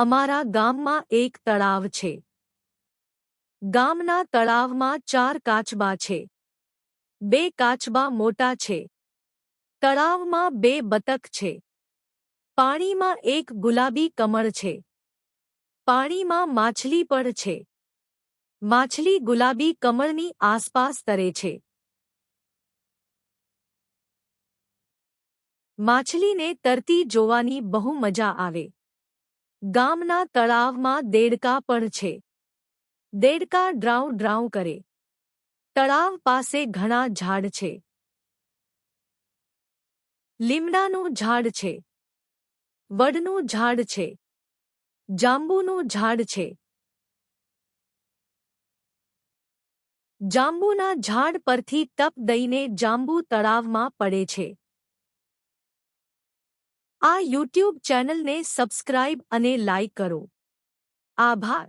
અમારા ગામમાં એક તળાવ છે. ગામના તળાવમાં ચાર કાચબા છે. બે કાચબા મોટા છે. તળાવમાં બે બતક છે. પાણીમાં એક ગુલાબી કમળ છે. પાણીમાં માછલી પણ છે. માછલી ગુલાબી કમળની આસપાસ તરે છે. માછલીને તરતી જોવાની બહુ મજા આવે. ગામના તળાવમાં દેડકા પણ છે. દેડકા ડ્રાઉ ડ્રાઉ કરે. તળાવ પાસે ઘણા ઝાડ છે. લીમડાનું ઝાડ છે. વડનું ઝાડ છે. જાંબુનું ઝાડ છે. જાંબુના ઝાડ પરથી તપ દઈને જાંબુ તળાવમાં પડે છે. આ યુટ્યુબ ચેનલને સબસ્ક્રાઇબ અને લાઇક કરો. આભાર.